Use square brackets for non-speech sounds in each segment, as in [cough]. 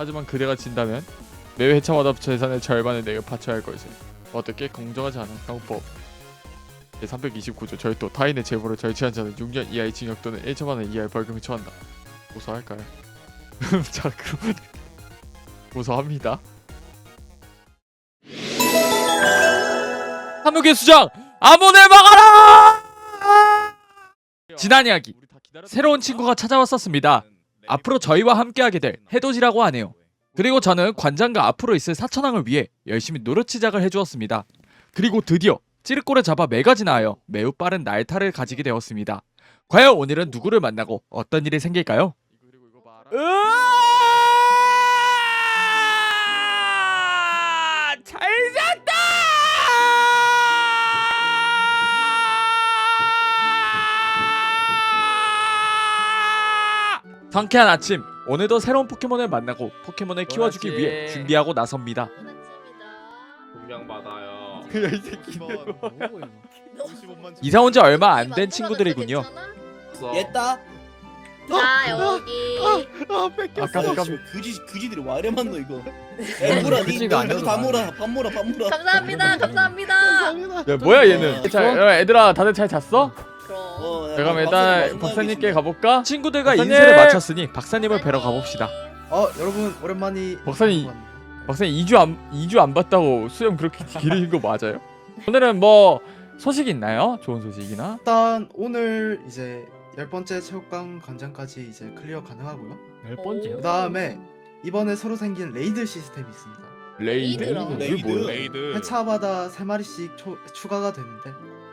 하지만 그대가 진다면 매회 회차마다 재산의 절반을 내게 바쳐야 할 것이지. 어떻게 공정하지 않은 형법. 제 329조 절도 타인의 제보를 절취한 자는 6년 이하의 징역 또는 1천만 원 이하의 벌금을 처한다. 고소할까요? [laughs] 자 그럼 [laughs] 고소합니다. 한국의 수장 아몬을 막아라! 지난 이야기 새로운 친구가 찾아왔었습니다. 앞으로 저희와 함께하게 될 해돋이라고 하네요. 그리고 저는 관장과 앞으로 있을 사천왕을 위해 열심히 노릇치작을 해주었습니다. 그리고 드디어 찌르꼬를 잡아 매가지나 하여 매우 빠른 날타를 가지게 되었습니다. 과연 오늘은 누구를 만나고 어떤 일이 생길까요? 으아! 잘 잤다! 상쾌한 아침. 오늘도 새로운 포켓몬을 만나고 포켓몬을 키워주기 노랗지. 위해 준비하고 나섭니다. 분명 받아요. 야이 새끼. 뭐 이사 온 지 얼마 안 된 친구들이군요. 얘따 자 여기 아 뺏겼어. 아까 잠깐 그지 그지들이 와 이래 만노 이거 애물아 니 그지가 너도 다 몰아 밥 몰아 밥 몰아 감사합니다 감사합니다. 야 뭐야 얘는? 자 여러분, 얘들아 다들 잘 잤어? 그럼 어, 자, 그럼 박사님 일단 박사님께 가볼까? 친구들과 박사님! 인사를 마쳤으니 박사님을 뵈러 가봅시다. 어 여러분 오랜만이. 박사님. 박사님 2주 안 2주 안 봤다고 수염 그렇게 [laughs] 기르는 거 맞아요? 오늘은 뭐 소식 있나요? 좋은 소식이나? 일단 오늘 이제 열 번째 체육관 관장까지 이제 클리어 가능하고요. 열 번째요? 그 다음에 이번에 새로 생긴 레이드 시스템이 있습니다. 레이드? 레이드라고. 이게? 레이드. 회차마다 세 마리씩 초- 추가가 되는데.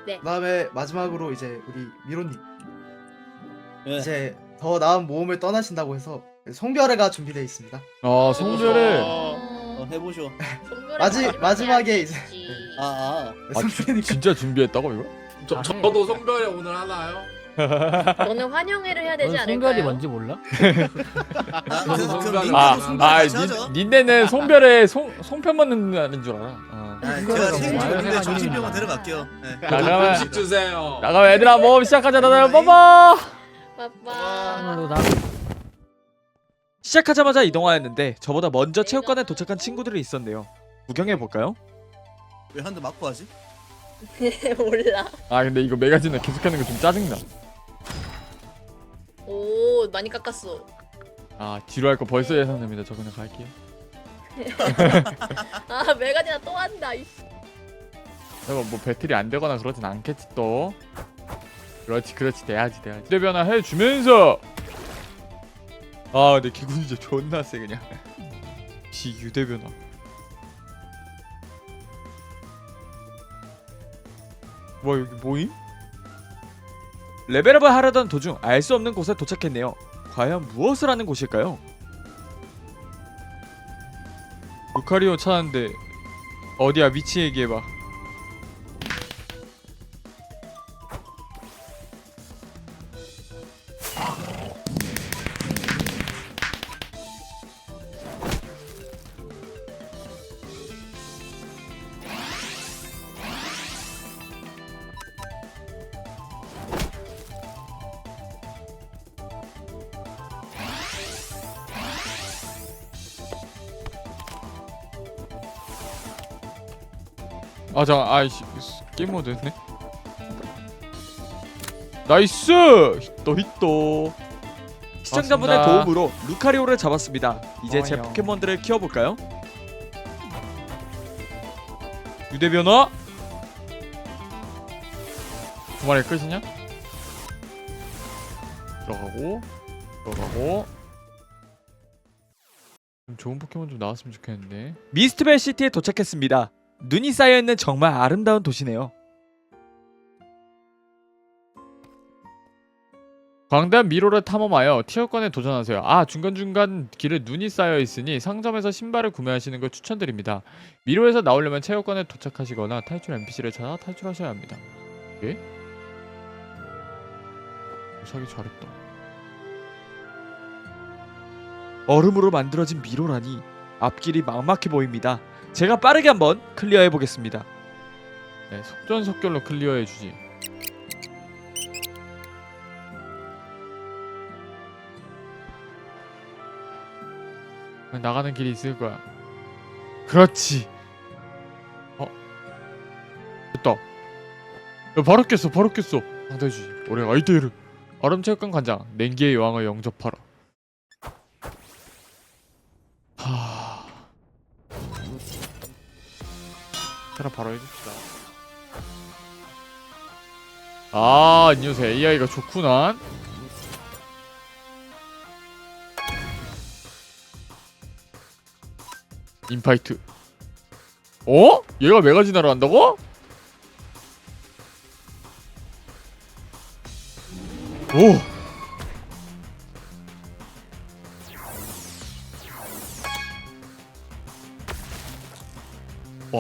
네. 그 다음에 마지막으로 이제 우리 미로님 예. 이제 더 나은 모험을 떠나신다고 해서 송별회가 준비되어 있습니다. 어 송별을 어, 해보쇼 마지- 마지막에 해야지. 이제- 아아 아, 송별회니까 진짜 준비했다고 이거? 저, 저도 성별에 오늘 하나요? 너는 환영회를 해야 되지 넌 않을까요? 성별이 뭔지 몰라? [laughs] 아, 그, 그, 송별- 그, 아, 송별 아, 같이 하죠. 닌, 닌네는 송별에 송 송편 먹는다는 줄 알아. 어. 아, 제가 해가지고. 정신병원 데려갈게요 예. 자, 그러면 음식 주세요. 자, 그럼 얘들아 모험 시작하자. 다들 봐봐. 빠빠 오늘도 나 시작하자마자 이동하였는데 저보다 먼저 체육관에 도착한 친구들이 있었네요. 구경해 볼까요? 왜 한 대 맞고 하지? [laughs] 몰라 아 근데 이거 메가진은 계속하는 거 좀 짜증나. 오 많이 깎았어 아 뒤로 할 거 벌써 예상됩니다. 저 그냥 갈게요. [laughs] 아 메가디나 또 한다 이씨. 여러분 뭐 배틀이 안 되거나 그러진 않겠지 또. 그렇지 그렇지 돼야지 돼야지. 휴대 변화 해주면서. 아 근데 기분 진짜 존나 세 그냥. 시 유대 변화. 뭐 여기 뭐임? 레벨업을 하려던 도중 알 수 없는 곳에 도착했네요. 과연 무엇을 하는 곳일까요? 루카리오 찾았는데 어디야 위치 얘기해봐. 아 잠깐 아이씨 게임 모드 했네 나이스 히또 히또 시청자분의 고맙습니다. 도움으로 루카리오를 잡았습니다 이제 제 고마워요. 포켓몬들을 키워볼까요? 유대 변화 두 마리 끝이냐? 들어가고 들어가고 좀 좋은 포켓몬 좀 나왔으면 좋겠는데 미스트벨 시티에 도착했습니다 눈이 쌓여있는 정말 아름다운 도시네요. 광대한 미로를 탐험하여 티어권에 도전하세요. 아 중간중간 길에 눈이 쌓여 있으니 상점에서 신발을 구매하시는 걸 추천드립니다. 미로에서 나오려면 체육관에 도착하시거나 탈출 NPC를 찾아 탈출하셔야 합니다. 예? 사기 잘했다. 얼음으로 만들어진 미로라니 앞길이 막막해 보입니다. 제가 빠르게 한번 클리어해 보겠습니다. 네, 속전속결로 클리어해 주지. 나가는 길이 있을 거야. 그렇지. 어? 됐다. 야 바로 깼어 바로 깼어. 상대주의 올해 아이데르. 얼음체육관 관장 냉기의 여왕을 영접하라. 테라 바로 해줍시다. 아, 이 녀석 AI가 좋구나. 인파이트. 어? 얘가 메가지나를 한다고? 오.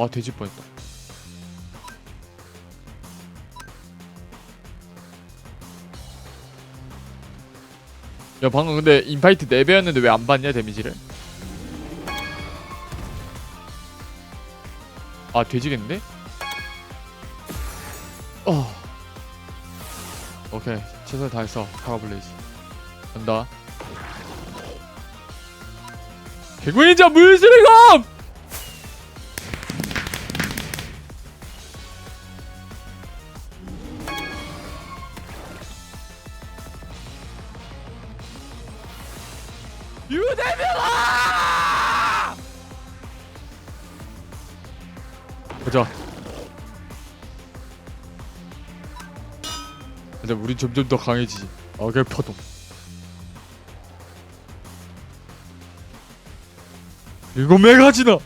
와, 돼지 뻔했다. 야 방금 근데 인파이트 4배였는데 왜안 받냐 데미지를? 아 돼지겠는데? 어 오케이 최선을 다했어 파라블레이즈 간다 개구인자 물수리검! 점점 더 강해지지. 악의 파동. 이거 메가지나.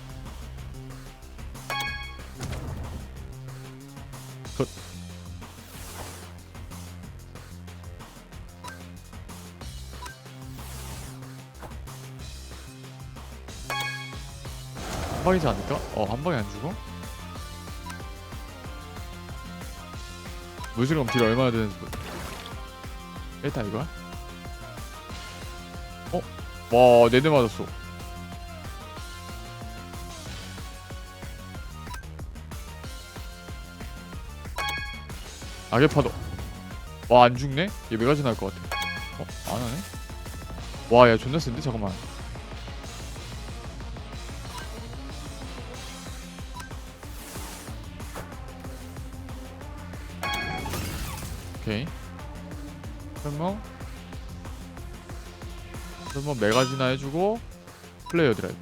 컷. 한 방이지 않을까? 어, 한 방에 안 죽어? 물수령 딜 얼마나 되는지 보 일단 이거야? 어? 와, 네 대 맞았어. 악의 파도. 와, 안 죽네? 얘 메가지 나을 것 같아. 어? 안 하네? 와, 야, 존나 센데? 잠깐만. 오케이. 그러면 그러면 메가지나 해주고 플레이어 드라이브.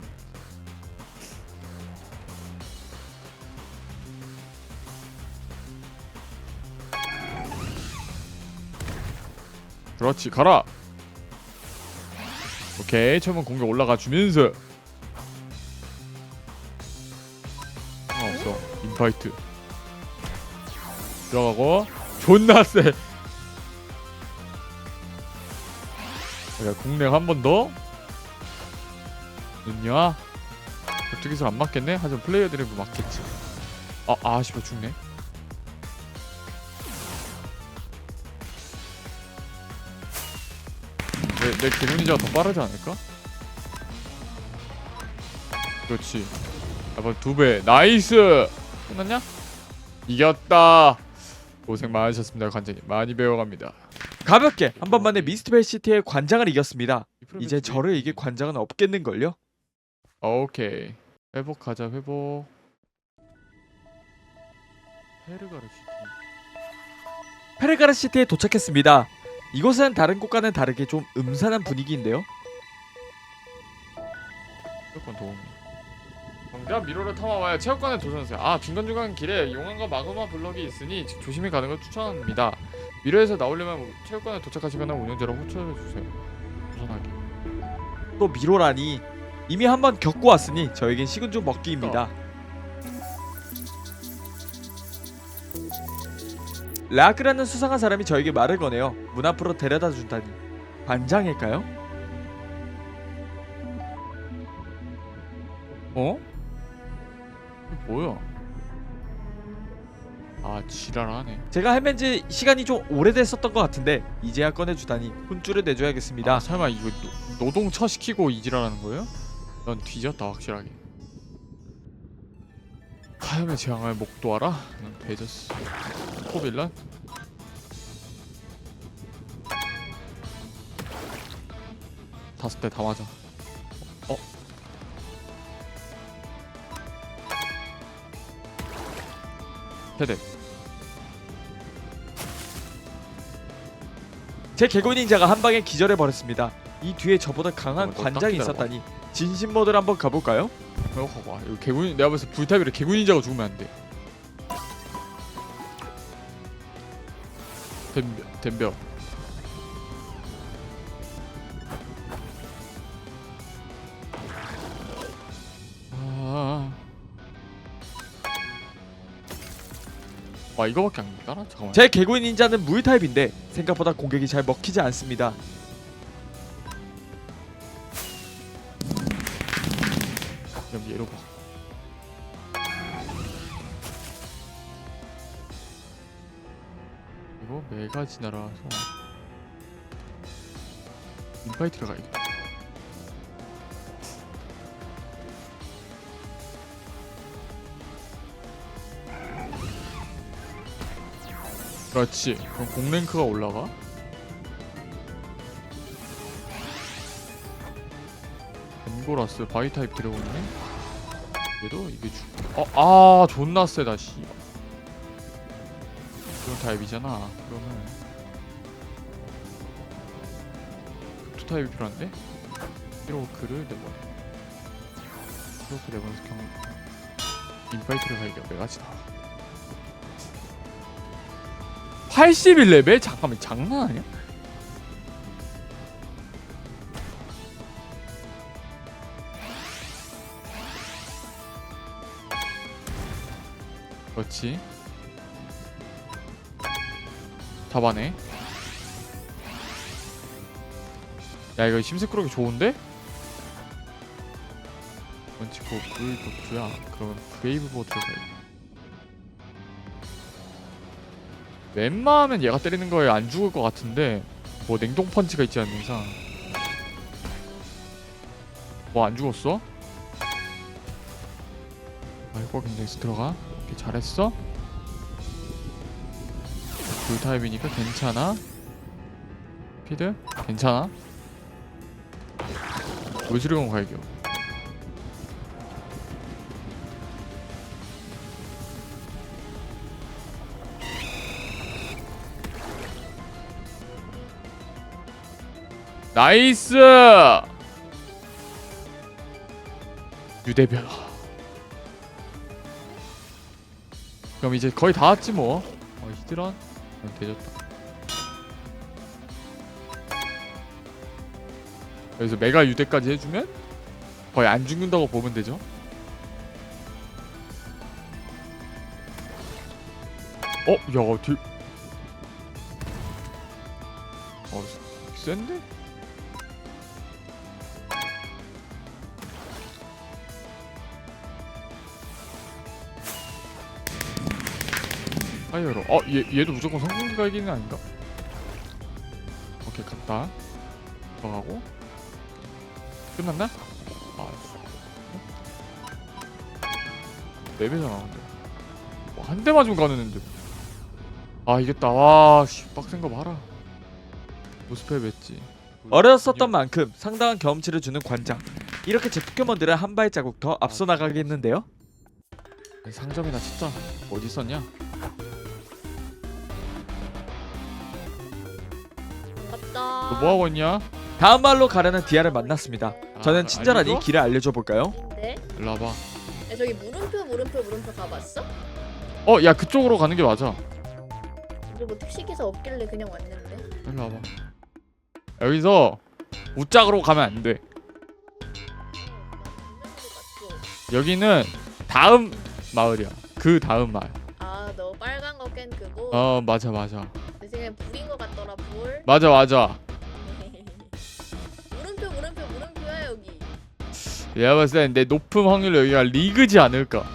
그렇지 가라. 오케이 처음은 공격 올라가 주면서 상관없어 인파이트 들어가고 존나 세. 야, 공략 한번 더. 늦냐? 격투기술 안 맞겠네? 하지만 플레이어 드리브 맞겠지. 아, 아, 씨발 죽네. 내, 내 기분이자가 더 빠르지 않을까? 그렇지. 한번 두 배. 나이스! 끝났냐? 이겼다. 고생 많으셨습니다, 관장님. 많이 배워갑니다. 가볍게 한 번만에 미스트벨 시티의 관장을 이겼습니다. 이제 저를 이길 관장은 없겠는걸요? 오케이. 회복하자, 회복. 페르가르 시티. 페르가르 시티에 도착했습니다. 이곳은 다른 곳과는 다르게 좀 음산한 분위기인데요. 무조건 도움이. 정답 미로를 탐험하여 체육관에 도전하세요. 아 중간중간 길에 용암과 마그마 블럭이 있으니 조심히 가는 걸 추천합니다. 미로에서 나오려면 체육관에 도착하시거나 운영자로 호출해 주세요. 도전하기. 또 미로라니 이미 한번 겪고 왔으니 저에겐 식은 죽 먹기입니다. 라크라는 수상한 사람이 저에게 말을 거네요. 문 앞으로 데려다 준다니. 관장일까요? 어? 뭐야? 아 지랄하네 제가 헤맨 지 시간이 좀 오래됐었던 것 같은데 이제야 꺼내주다니 혼쭐을 내줘야겠습니다 아 설마 이거 노, 노동 처시키고 이 지랄하는 거예요? 넌 뒤졌다 확실하게 하염의 재앙을 목도 알아? 넌 배졌어 코빌런? 다섯 대 다 맞아 어? 세대 제 개구 닌자가 한 방에 기절해 버렸습니다. 이 뒤에 저보다 강한 어, 너 관장이 딱 있었다니 진심 모드를 한번 가볼까요? 이거 봐봐. 이거 개구 내가 봤을 때 개구 닌자가 죽으면 안 돼. 덤벼 덤벼. 와 이거밖에 안 따라? 잠깐만. 제 개구인 닌자는 물 타입인데 생각보다 공격이 잘 먹히지 않습니다. 그럼 얘로 봐. 이거 메가 지나라서 인파이트를 가야겠다. 그렇지. 그럼 공랭크가 올라가? 엠고라스 바이 타입 드래곤이네. 얘도 이게 죽. 어, 아 존나 세다 씨. 그런 타입이잖아. 그러면 투 타입이 필요한데? 히로크를 내보내. 히로크 내보내서 경 인파이트를 가야겠다. 메가지다. 81레벨? 잠깐만 장난 아니야? 그렇지 잡아내 야 이거 심스크로기 좋은데? 원치 고불 도트야 그러면 브레이브 보트를 가야 웬만하면 얘가 때리는 거에 안 죽을 것 같은데 뭐 냉동 펀치가 있지 않는 이상. 뭐 안 죽었어? 아이고 굉장히 들어가. 오케이 잘했어. 불 타입이니까 괜찮아. 피드? 괜찮아. 물수리공 갈겨 나이스! 유대별. 그럼 이제 거의 다 왔지 뭐. 어, 히드란 어, 되졌다. 여기서 메가 유대까지 해주면 거의 안 죽는다고 보면 되죠? 어? 야 뒤... 어 센데? 파이어로 어? 얘, 얘도 무조건 성공기가 이기는 아닌가? 오케이 갔다 들어가고 끝났나? 아 맵에잖아 근데 뭐, 한대 맞으면 가는 앤데 아 이겼다 와씨 빡센 거 봐라 모스페 맺지 어려웠었던 만큼 상당한 경험치를 주는 관장 이렇게 제 포켓몬들은 한 발자국 더 앞서 나가겠는데요? 상점이나 진짜 어디 있었냐? 뭐하고 있냐? 다음 말로 가려는 디아를 만났습니다 저는 아, 친절하니 알려줘? 길을 알려줘 볼까요? 근데 일로 와봐 야, 저기 물음표 물음표 물음표 가봤어? 어 야 그쪽으로 가는 게 맞아 이거 뭐 특식에서 없길래 그냥 왔는데. 일로 와봐 여기서 우짝으로 가면 안돼 여기는 다음 마을이야 그 다음 마을 아, 너 빨간 거 깬 그거. 어 맞아 맞아 내 생각엔 불인 거 같더라 불. 맞아 맞아 내가 봤을 땐 내 높은 확률로 여기가 리그지 않을까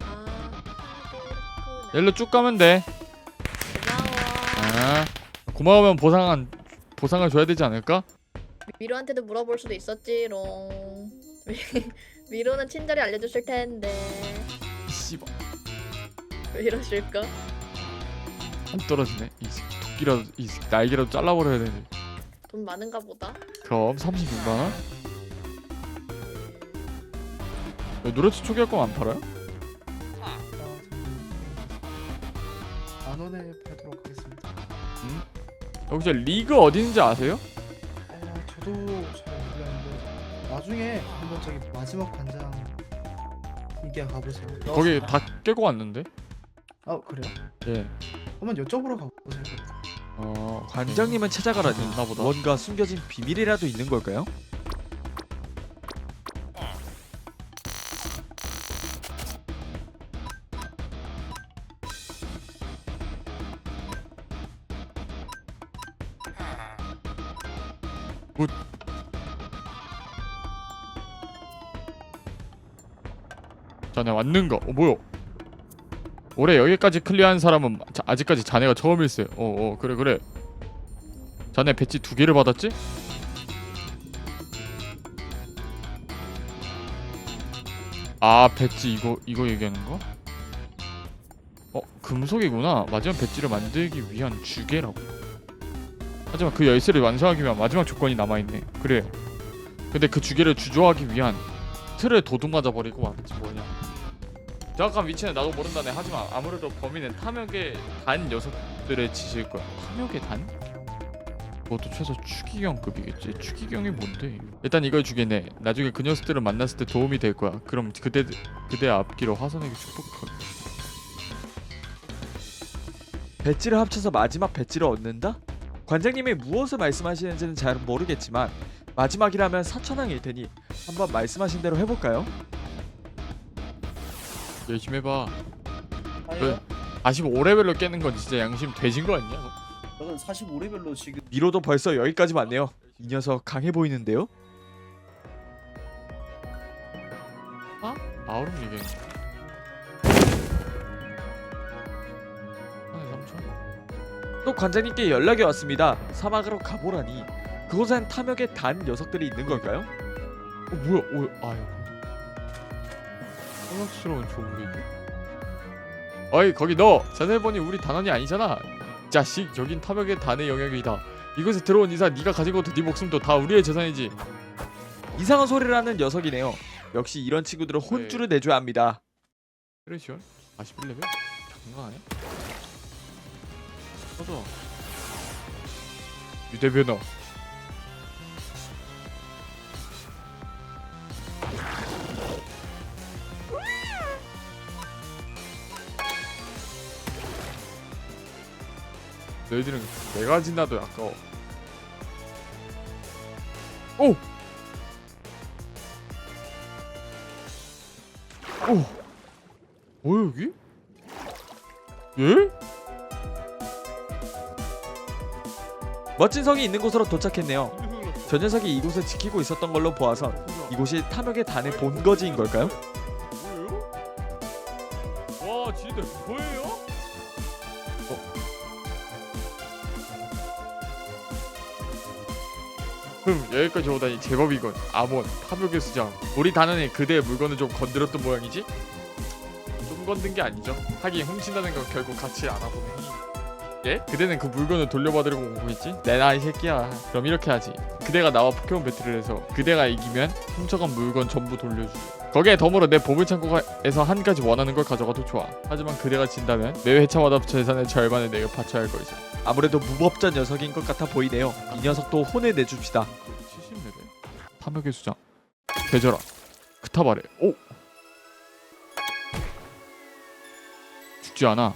아. 여기로 쭉 가면 돼 고마워. 아, 고마우면 보상 보상을 줘야 되지 않을까? 미로한테도 물어볼 수도 있었지롱. [laughs] 미로는 친절히 알려줬을 텐데 씨발 왜 이러실까? 안 떨어지네 이 새끼 토끼라도 이 새끼 날개라도 잘라버려야 되는데 돈 많은가 보다. 그럼 36만 원? 누레츠 초기할 거안 팔아요? 만 원에 팔도록 하겠습니다. 음? 혹시 리그 어딘지 아세요? 아 저도 잘 몰랐는데 나중에 한번 저기 마지막 관장 이게 가보세요. 거기 아. 다 깨고 왔는데. 아 그래요? 예. 한번 여쭤보러 가보세요. 어, 관장님은 음. 찾아가라니. 음. 뭔가 숨겨진 비밀이라도 있는 걸까요? 자네 왔는 거. 어 뭐요? 올해 여기까지 클리어한 사람은 자, 아직까지 자네가 처음일세. 어어 그래 그래. 자네 배지 두 개를 받았지? 아 배지 이거 이거 얘기하는 거? 어 금속이구나. 마지막 배지를 만들기 위한 주개라고. 하지만 그 열쇠를 완성하기 위한 마지막 조건이 남아있네. 그래. 근데 그 주개를 주조하기 위한 틀을 도둑 맞아 버리고 말했지 뭐냐. 정확한 위치는 나도 모른다네. 하지만 아무래도 범인은 탐욕의 단 녀석들의 짓일 거야. 탐욕의 단? 그것도 최소 추기경급이겠지. 추기경이 뭔데? 일단 이걸 주겠네. 나중에 그 녀석들을 만났을 때 도움이 될 거야. 그럼 그대 그대 앞길로 화선에게 축복할. 배지를 합쳐서 마지막 배지를 얻는다? 관장님이 무엇을 말씀하시는지는 잘 모르겠지만 마지막이라면 사천왕일 테니 한번 말씀하신 대로 해볼까요? 열심히 해봐. 아니요. 45레벨로 깨는 건 진짜 양심 되신 거 아니야? 저는 45레벨로 지금 미로도 벌써 여기까지 왔네요. 이 녀석 강해 보이는데요? 아우름 얘기해. 아, 삼촌. 또 관장님께 연락이 왔습니다. 사막으로 가보라니 그곳엔 탐욕의 단 녀석들이 있는 걸까요? 어 뭐야? 어 아유. 험악스러운 조물이지. 어이 거기 너 자세히 보니 우리 단원이 아니잖아. 이 자식 여긴 탐욕의 단의 영역이다. 이곳에 들어온 이상 네가 가진 것도 네 목숨도 다 우리의 재산이지. 이상한 소리를 하는 녀석이네요. 역시 이런 친구들은 혼쭐을 내줘야 합니다. 그러시오. 41레벨? 장난 아니야? 꺼져. 유대변호. 너희들은 내가 지나도 아까워. 오! 오! 뭐야 여기? 예? 멋진 성이 있는 곳으로 도착했네요. 저 녀석이 이곳을 지키고 있었던 걸로 보아선 이곳이 탐욕의 단의 본거지인 걸까요? 뭐예요? 와 지들 뭐예 흠 여기까지 오다니 제법 이건 아몬 탐욕의 수장 우리 단원에 그대의 물건을 좀 건드렸던 모양이지? 좀 건든 게 아니죠 하긴 훔친다는 건 결국 가치를 알아보네 예? 그대는 그 물건을 돌려받으려고 오고 있지? 내 나 이 새끼야 그럼 이렇게 하지 그대가 나와 포켓몬 배틀을 해서 그대가 이기면 훔쳐간 물건 전부 돌려주지 거기에 덤으로 내 보물창고에서 한 가지 원하는 걸 가져가도 좋아 하지만 그대가 진다면 매 회차마다 재산의 절반을 내게 바쳐야 할 거이지 아무래도 무법자 녀석인 것 같아 보이네요. 이 녀석도 혼을 내줍시다. 70레벨 탐욕의 수장. 계절아 그타바레 오! 죽지 않아.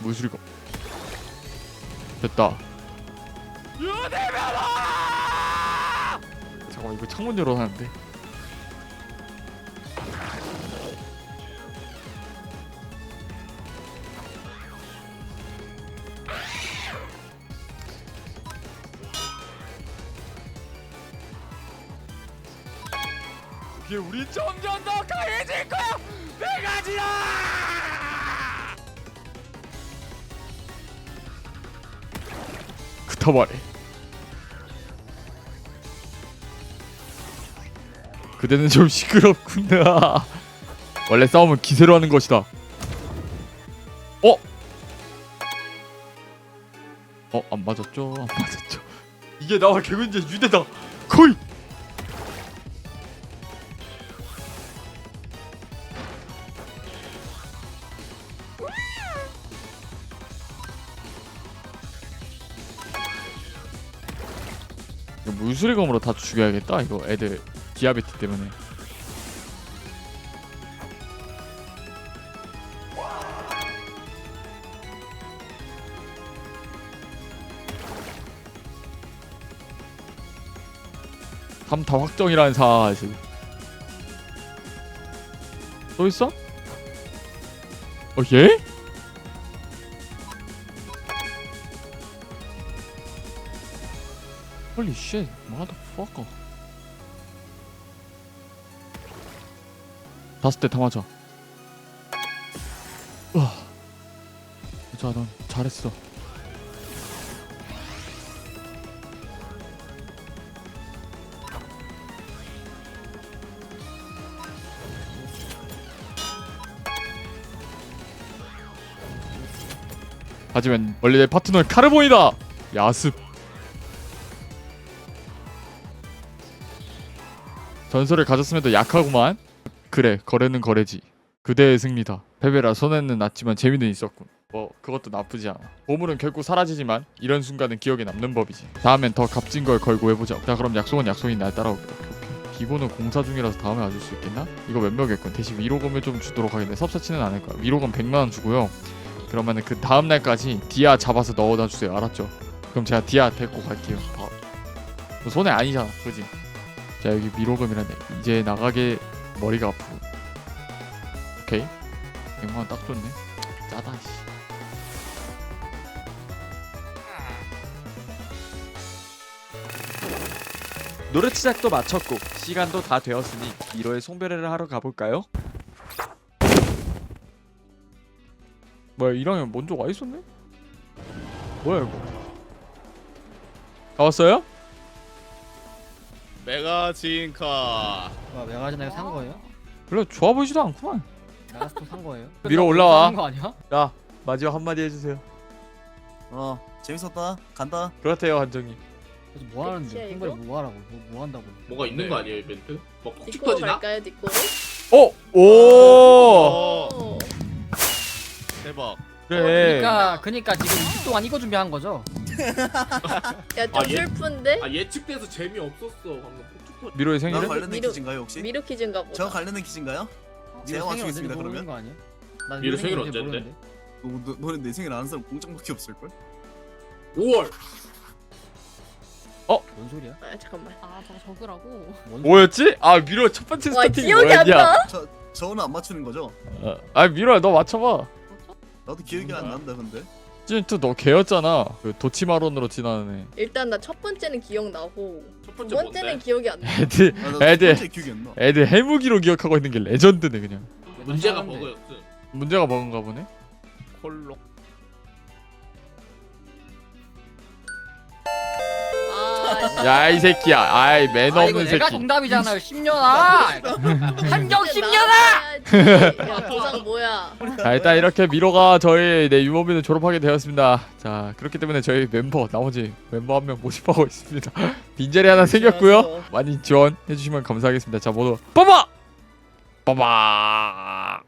무술이고 됐다. 잠깐만 이거 창문 열어놨는데 이게 우리 점점 더 강해질 거야 내가 지라 그타바레 그대는 좀 시끄럽구나 원래 싸움은 기세로 하는 것이다 어? 어? 안 맞았죠? 안 맞았죠 이게 나와 개근제 유대다 거의 물수리검으로 다 죽여야겠다 이거 애들 디아베트 때문에 삼타 확정이라는 사실 또 있어? 어 얘? Holy shit, motherfucker. 다섯 대다 맞아. 우와. 자, 넌 잘했어. 하지만 원래 내 파트너는 카르보이다. 야습. 전설을 가졌음에도 약하구만. 그래 거래는 거래지. 그대의 승리다. 패배라 손해는 났지만 재미는 있었군. 뭐 그것도 나쁘지 않아. 보물은 결국 사라지지만 이런 순간은 기억에 남는 법이지. 다음엔 더 값진 걸 걸고 해보자. 자 그럼 약속은 약속인 날 오케이. 기본은 공사 중이라서 다음에 와줄 수 있겠나? 이거 몇몇겠군. 대신 위로금을 좀 주도록 하겠네. 섭섭치는 않을 거야. 위로금 100만 원 주고요. 그러면은 그 다음 날까지 디아 잡아서 넣어다 주세요. 알았죠? 그럼 제가 디아 데리고 갈게요. 바- 뭐 손해 아니잖아, 그지? 자 여기 미로금이라네 이제 나가게 머리가 아프고 오케이 100만원 딱 좋네 짜다 씨 노래 시작도 마쳤고 시간도 다 되었으니 미로의 송별회를 하러 가볼까요? 뭐야 이랑이 먼저 와 있었네? 뭐야 이거 다 왔어요? 메가 진카 와 메가즈나 이거 산 거예요? 별로 좋아 보이지도 않구만 메가스톤 산 거예요? [laughs] 위로 올라와. 산거 아니야? 야 마지막 한마디 해주세요 어 재밌었다 간다 그렇대요 한정이 그래서 뭐 하는데? 끝이야, 핑거리 이거? 뭐 하라고? 뭐, 뭐 한다고? 뭐가 있는 거 아니에요 이벤트? 뭐 폭죽 뒷고 터지나? 갈까요? 어! 오! 어 오. 대박 그래 그러니까 그러니까 지금 20 동안 이거 준비한 거죠? [laughs] 야좀 아, 얘- 슬픈데? 아 예측돼서 재미 없었어 방금 폭죽 터지. 미로의 나 생일은? 관련된 미로- 퀴즈인가요 혹시? 미르 퀴즈인가 보다. 저 관련된 퀴즈인가요? 제가 미로 생일 맞추겠습니다, 그러면? 거 아니야? 나 미로 생일 언제인지 언젠데? 모르는데. 너, 너, 너는 내 생일 아는 사람 공장밖에 없을걸? 5월 뭔 소리야? 아 잠깐만. 아 저거 적으라고? 뭔 뭐였지? 아 미로 첫 번째 와 스타팅이 기억이 안 뭐였냐 나. 저 저는 안 맞추는 거죠? 어, 아 미로야 너 맞춰봐 뭐죠? 나도 기억이 안 난다 근데 시즌2 너 개였잖아 그 도치마론으로 지나는 애 일단 나 첫 번째는 기억나고 첫 두 번째 번째는? 기억이 안 나. 애들 아, 애들. 첫 번째 기억이 안 나. 애들 해무기로 기억하고 있는 게 레전드네 그냥 문제가 사는데. 버그였음 문제가 먹은가 보네 콜록 야 이 새끼야 아이 매너 아 이거 없는 내가 새끼 정답이잖아요 10년아! [laughs] 한정 진짜 10년아! 나와야지. 야 도장 뭐야? 자 일단 이렇게 미로가 저희 네 유모비는 졸업하게 되었습니다 자 그렇기 때문에 저희 멤버 나머지 멤버 한 명 모집하고 [laughs] 있습니다 빈자리 하나 생겼고요 많이 지원해주시면 감사하겠습니다 자 모두 빠바 빠바